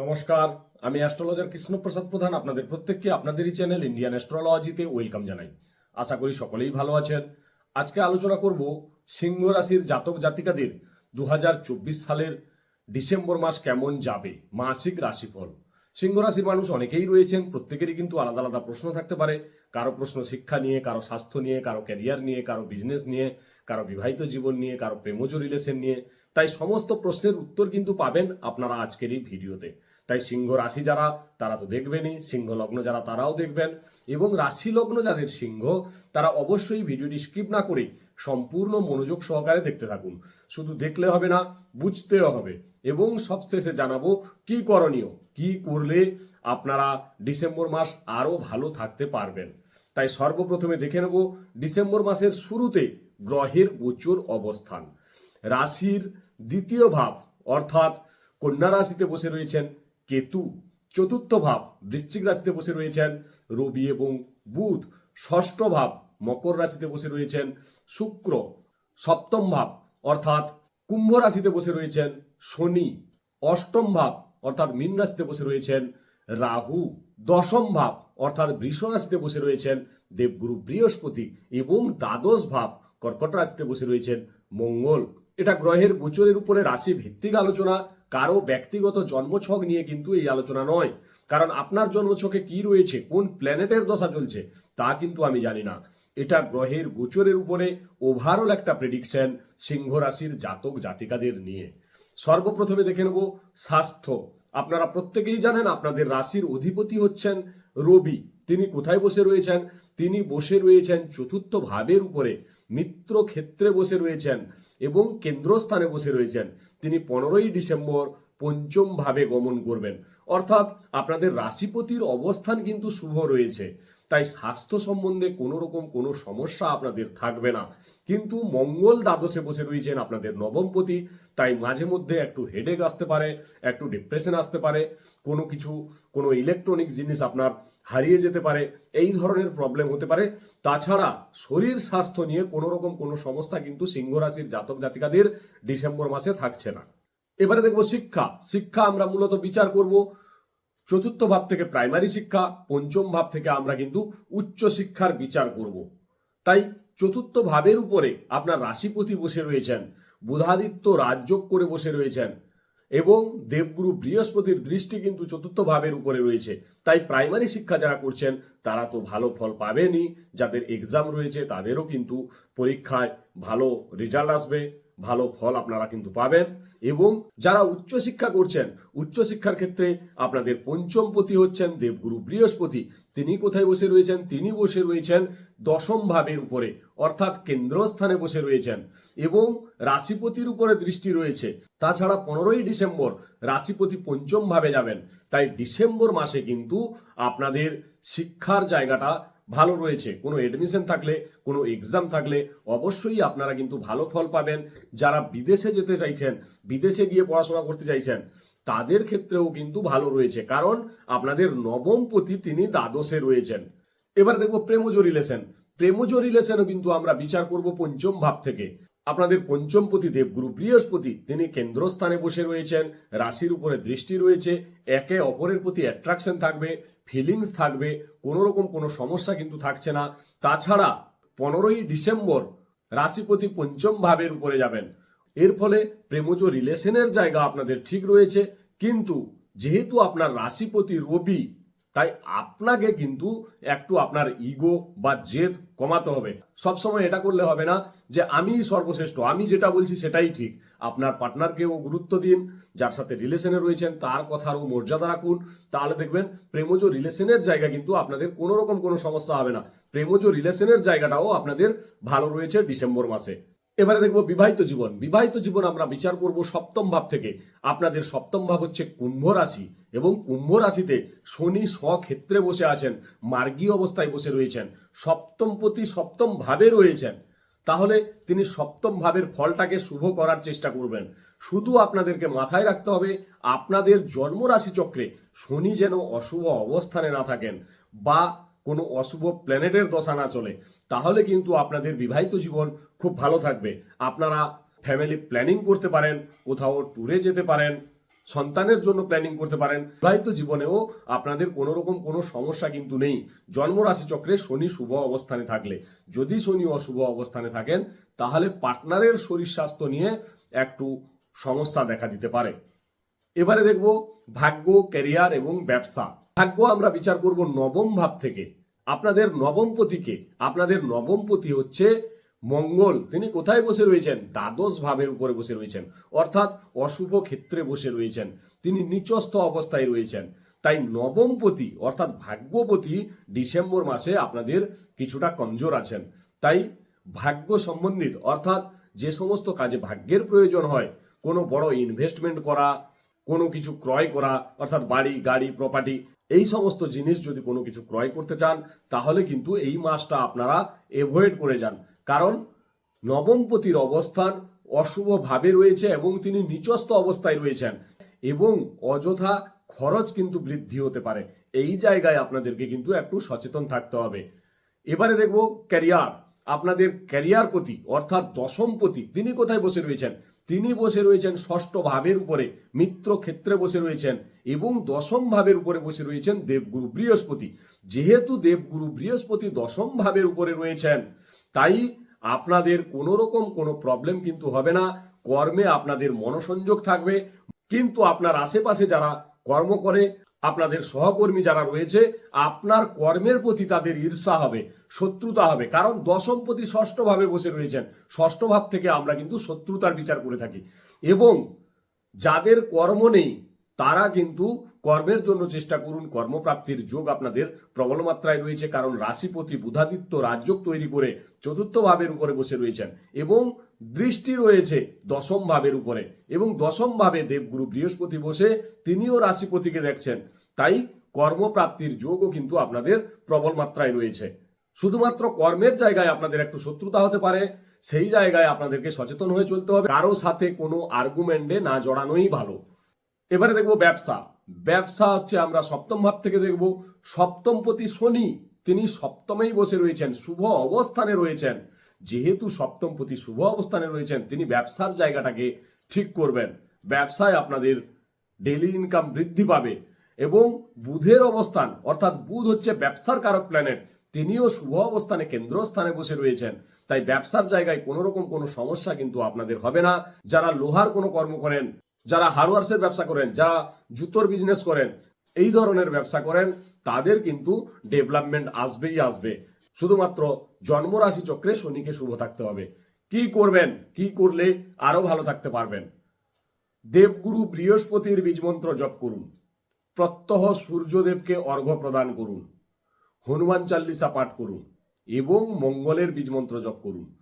নমস্কার, আমি অ্যাস্ট্রোলজার কৃষ্ণপ্রসাদ প্রধান, আপনাদের প্রত্যেককে আপনাদেরই চ্যানেল ইন্ডিয়ান অ্যাস্ট্রোলজিতে ওয়েলকাম জানাই। আশা করি সকলেই ভালো আছেন। আজকে আলোচনা করব সিংহ রাশির জাতক জাতিকাদের দু হাজার চব্বিশ সালের ডিসেম্বর মাস কেমন যাবে, মাসিক রাশিফল। সিংহ রাশির মানুষ অনেকেই রয়েছেন, প্রত্যেকেরই কিন্তু আলাদা আলাদা প্রশ্ন থাকতে পারে। কারও প্রশ্ন শিক্ষা নিয়ে, কারও স্বাস্থ্য নিয়ে, কারও ক্যারিয়ার নিয়ে, কারও বিজনেস নিয়ে, কারও বিবাহিত জীবন নিয়ে, কারও প্রেমজ রিলেশন নিয়ে। তাই সমস্ত প্রশ্নের উত্তর কিন্তু পাবেন আপনারা আজকের এই ভিডিওতে। তাই সিংহ রাশি যারা, তারা তো দেখবেনই সিংহ লগ্ন যারা, তারাও দেখবেন। এবং রাশি লগ্ন যাদের সিংহ, তারা অবশ্যই ভিডিওটি স্কিপ না করে সম্পূর্ণ মনোযোগ সহকারে দেখতে থাকুন। শুধু দেখলে হবে না, বুঝতেও হবে। এবং সবশেষে জানাব, কি করণীয়? কি করলে আপনারা ডিসেম্বর মাস আরও ভালো থাকতে পারবেন? তাই সর্বপ্রথমে দেখে নেব, ডিসেম্বর মাসের শুরুতে গ্রহের গোচর অবস্থান। রাশির দ্বিতীয় ভাব, অর্থাৎ কন্যা রাশিতে বসে রয়েছেন কেতু, চতুর্থ ভাব, বৃশ্চিক রাশিতে বসে রয়েছেন রবি এবং বুধ, ষষ্ঠ ভাব, মকর রাশিতে বসে রয়েছেন শুক্র, সপ্তম ভাব, অর্থাৎ কুম্ভ রাশিতে বসে রয়েছেন শনি, অষ্টম ভাব, অর্থাৎ মীন রাশিতে বসে রয়েছেন রাহু, দশম ভাব, অর্থাৎ বৃষ রাশিতে বসে রয়েছেন দেবগুরু বৃহস্পতি এবং দ্বাদশ ভাব, কর্কট রাশিতে বসে রয়েছেন মঙ্গল। এটা গ্রহের গোচরের উপরে রাশি ভিত্তিক আলোচনা কারও ব্যক্তিগত জন্মছক নিয়ে কিন্তু এই আলোচনা নয়। কারণ আপনার জন্মছকে কি রয়েছে, কোন প্ল্যানেটের দশা চলছে, তা কিন্তু আমি জানি না। এটা গ্রহের গোচরের উপরে ওভারঅল একটা প্রেডিকশন সিংহ রাশির জাতক জাতিকাদের নিয়ে। সর্বপ্রথমে দেখে নেব, স্বাস্থ্য। আপনারা প্রত্যেকেই জানেন আপনাদের রাশির অধিপতি হচ্ছেন রবি। তিনি কোথায় বসে রয়েছেন? তিনি বসে রয়েছেন চতুর্থ ভাবের উপরে, মিত্র ক্ষেত্রে বসে রয়েছেন এবং কেন্দ্রস্থানে বসে রয়েছেন। তিনি পনেরোই ডিসেম্বর পঞ্চম ভাবে গমন করবেন। অর্থাৎ আপনাদের রাশিপতির অবস্থান কিন্তু শুভ রয়েছে। তাই স্বাস্থ্য সম্বন্ধে কোনো রকম কোনো সমস্যা আপনাদের থাকবে না। কিন্তু মঙ্গল দ্বাদশে বসে রয়েছেন আপনাদের নবমপতি তাই মাঝে মধ্যে একটু হেডেক আসতে পারে, একটু ডিপ্রেশন আসতে পারে। কোনো কিছু, কোনো ইলেকট্রনিক জিনিস আপনার হারিয়ে যেতে পারে, এই ধরনের প্রবলেম হতে পারে। তাছাড়া শরীর স্বাস্থ্য নিয়ে কোনো রকম কোনো সমস্যা কিন্তু সিংহ রাশির জাতক জাতিকাদের ডিসেম্বর মাসে থাকছে না। এবারে দেখব শিক্ষা। শিক্ষা আমরা মূলত বিচার করব। চতুর্থ ভাব থেকে প্রাইমারি শিক্ষা, পঞ্চম ভাব থেকে আমরা কিন্তু উচ্চ শিক্ষার বিচার করব। তাই চতুর্থ ভাবের উপরে আপনার রাশিপতি বসে রয়েছেন, বুধাদিত্য রাজযোগ করে বসে রয়েছেন এবং দেবগুরু বৃহস্পতির দৃষ্টি কিন্তু চতুর্থ ভাবের উপরে রয়েছে। তাই প্রাইমারি শিক্ষা যারা করছেন, তারা তো ভালো ফল পাবেনই। যাদের এক্সাম রয়েছে, তাদেরও কিন্তু পরীক্ষায় ভালো রেজাল্ট আসবে। ভালো ফল আপনারা কিন্তু পাবেন এবং যারা উচ্চশিক্ষা করছেন, উচ্চশিক্ষার ক্ষেত্রে আপনাদের পঞ্চমপতি হচ্ছেন দেবগুরু বৃহস্পতি। তিনি কোথায় বসে রয়েছেন? তিনি বসে রয়েছেন দশম ভাবের উপরে, অর্থাৎ কেন্দ্রস্থানে বসে রয়েছেন এবং রাশিপতির উপরে দৃষ্টি রয়েছে। তাছাড়া পনেরোই ডিসেম্বর রাশিপতি পঞ্চম ভাবে যাবেন। তাই ডিসেম্বর মাসে কিন্তু আপনাদের শিক্ষার জায়গাটা ভালো রয়েছে। কোনো এডমিশন থাকলে, কোনো এক্সাম থাকলে অবশ্যই আপনারা কিন্তু ভালো ফল পাবেন। যারা বিদেশে যেতে চাইছেন, বিদেশে গিয়ে পড়াশোনা করতে চাইছেন, তাদের ক্ষেত্রেও কিন্তু ভালো রয়েছে। কারণ আপনাদের নবম পতি তিনি দ্বাদশে রয়েছেন। এবার দেখব প্রেমজ রিলেশন প্রেমজ রিলেশনও কিন্তু আমরা বিচার করব পঞ্চম ভাব থেকে। আপনাদের পঞ্চমপতি দেবগুরু বৃহস্পতি, তিনি কেন্দ্রস্থানে বসে রয়েছেন, রাশির উপরে দৃষ্টি রয়েছে, একে অপরের প্রতি অ্যাট্রাকশন থাকবে ফিলিংস থাকবে কোনো রকম কোনো সমস্যা কিন্তু থাকছে না। তাছাড়া পনেরোই ডিসেম্বর রাশিপতি পঞ্চম ভাবের উপরে যাবেন। এর ফলে প্রেমজ রিলেশনের জায়গা আপনাদের ঠিক রয়েছে, কিন্তু যেহেতু আপনার রাশিপতি রবি তাই আপনাকে কিন্তু একটু আপনার ইগো বা জেদ কমাতে হবে। সবসময় এটা করলে হবে না যে আমি সর্বশ্রেষ্ঠ, আমি যেটা বলছি সেটাই ঠিক। আপনার পার্টনারকেও গুরুত্ব দিন, যার সাথে রিলেশনে রয়েছেন তার কথারও মর্যাদা রাখুন। তাহলে দেখবেন প্রেমজ রিলেশনের জায়গা কিন্তু আপনাদের কোনো রকম কোনো সমস্যা হবে না। প্রেমজ রিলেশনের জায়গাটাও আপনাদের ভালো রয়েছে ডিসেম্বর মাসে। এবারে দেখব বিবাহিত জীবন। বিবাহিত জীবন আমরা বিচার করব সপ্তম ভাব থেকে। আপনাদের সপ্তম ভাব হচ্ছে কুম্ভ রাশি। এবং কুম্ভ রাশিতে শনি স্বক্ষেত্রে বসে আছেন, মার্গী অবস্থায় বসে রয়েছেন সপ্তম প্রতি সপ্তম ভাবে রয়েছেন। তাহলে তিনি সপ্তম ভাবের ফলটাকে শুভ করার চেষ্টা করবেন। শুধু আপনাদেরকে মাথায় রাখতে হবে, আপনাদের জন্ম রাশি চক্রে শনি যেন অশুভ অবস্থানে না থাকেন বা কোনো অশুভ প্ল্যানেটের দশা না চলে, তাহলে কিন্তু আপনাদের বিবাহিত জীবন খুব ভালো থাকবে। আপনারা ফ্যামিলি প্ল্যানিং করতে পারেন, কোথাও ট্যুরে যেতে পারেন সন্তানের জন্য প্ল্যানিং করতে পারেন। বিবাহিত জীবনেও আপনাদের কোনো রকম কোনো সমস্যা কিন্তু নেই। জন্ম রাশি চক্রে শনি শুভ অবস্থানে থাকলে। যদি শনি অশুভ অবস্থানে থাকেন, তাহলে পার্টনারের শরীর স্বাস্থ্য নিয়ে একটু সমস্যা দেখা দিতে পারে। এবারে দেখব ভাগ্য ক্যারিয়ার এবং ব্যবসা। ভাগ্য আমরা বিচার করব নবম ভাব থেকে। আপনাদের নবমপতিকে আপনাদের নবমপতি হচ্ছে মঙ্গল, তিনি কোথায় বসে রয়েছেন? দ্বাদশ ভাবের উপরে বসে রয়েছেন। অর্থাৎ অশুভ ক্ষেত্রে বসে রয়েছেন। তিনি নিচস্থ অবস্থায় রয়েছেন। তাই নবমপতি, অর্থাৎ ভাগ্যপতি, ডিসেম্বর মাসে আপনাদের কিছুটা কমজোর আছেন। তাই ভাগ্য সম্বন্ধিত, অর্থাৎ যে সমস্ত কাজে ভাগ্যের প্রয়োজন হয়, কোনো বড় ইনভেস্টমেন্ট করা, কোনো কিছু ক্রয় করা, অর্থাৎ বাড়ি, গাড়ি প্রপার্টি এই সমস্ত জিনিস যদি কোনো কিছু ক্রয় করতে চান, তাহলে কিন্তু এই মাসটা আপনারা এভয়েড করে যান। কারণ নবমপতির অবস্থান অশুভ ভাবে রয়েছে এবং তিনি নিচস্থ অবস্থায় রয়েছেন এবং অযথা খরচ কিন্তু বৃদ্ধি হতে পারে। এই জায়গায় আপনাদেরকে কিন্তু একটু সচেতন থাকতে হবে। এবারে দেখব ক্যারিয়ার। আপনাদের ক্যারিয়ার প্রতি, অর্থাৎ দশমপতি তিনি কোথায় বসে রয়েছেন? তিনি বসে রয়েছেন ষষ্ঠ ভাবের উপরে, মিত্র ক্ষেত্রে বসে রয়েছেন এবং দশম ভাবের উপরে বসে রয়েছেন দেবগুরু বৃহস্পতি। যেহেতু দেবগুরু বৃহস্পতি দশম ভাবের উপরে রয়েছেন তাই আপনাদের কোনো রকম কোনো প্রবলেম কিন্তু হবে না। কর্মে আপনাদের মনোসংযোগ থাকবে। কিন্তু আপনার আশেপাশে যারা কর্ম করে, আপনাদের সহকর্মী যারা রয়েছে, আপনার কর্মের প্রতি তাদের ঈর্ষা হবে, শত্রুতা হবে। কারণ দশমপতি ষষ্ঠ ভাবে বসে রয়েছেন। ষষ্ঠ ভাব থেকে আমরা কিন্তু শত্রুতার বিচার করে থাকি। এবং যাদের কর্ম নেই তারা কিন্তু কর্মের জন্য চেষ্টা করুন, কর্মপ্রাপ্তির যোগ আপনাদের প্রবল মাত্রায় রয়েছে, কারণ রাশিপতি বুধাদিত্য রাজযোগ তৈরি করে চতুর্থ ভাবের উপরে বসে রয়েছেন এবং দৃষ্টি রয়েছে দশম ভাবের উপরে এবং দশম ভাবে দেবগুরু বৃহস্পতি বসে তিনিও রাশিপতিকে দেখছেন। তাই কর্মপ্রাপ্তির যোগও কিন্তু আপনাদের প্রবল মাত্রায় রয়েছে। শুধুমাত্র কর্মের জায়গায় আপনাদের একটু শত্রুতা হতে পারে, সেই জায়গায় আপনাদেরকে সচেতন হয়ে চলতে হবে। কারও সাথে কোনো আর্গুমেন্টে না জড়ানোই ভালো। এবারে দেখব ব্যবসা। ব্যবসা হচ্ছে আমরা সপ্তম ভাব থেকে দেখব। সপ্তমপতি শনি, তিনি সপ্তমেই বসে রয়েছেন, শুভ অবস্থানে রয়েছেন। যেহেতু সপ্তমপতি শুভ অবস্থানে রয়েছেন, তিনি ব্যবসার জায়গাটাকে ঠিক করবেন। ব্যবসায় আপনাদের ডেলি ইনকাম বৃদ্ধি পাবে এবং বুধের অবস্থান, অর্থাৎ বুধ হচ্ছে ব্যবসার কারক প্ল্যানেট তিনিও শুভ অবস্থানে কেন্দ্রস্থানে বসে রয়েছেন। তাই ব্যবসার জায়গায় কোনো রকম কোনো সমস্যা কিন্তু আপনাদের হবে না। যারা লোহার কোনো কর্ম করেন যারা হার্ডওয়ার্সের ব্যবসা করেন, যারা জুতোর বিজনেস করেন, এই ধরনের ব্যবসা করেন, তাদের কিন্তু ডেভেলপমেন্ট আসবেই আসবে। শুধুমাত্র জন্মরাশি চক্রে শনিকে শুভ থাকতে হবে। কি করবেন, কি করলে আরও ভালো থাকতে পারবেন? দেবগুরু বৃহস্পতির বীজমন্ত্র জপ করুন। প্রত্যহ সূর্যদেবকে অর্ঘ্য প্রদান করুন। হনুমান চাল্লিসা পাঠ করুন এবং মঙ্গলের বীজমন্ত্র জপ করুন।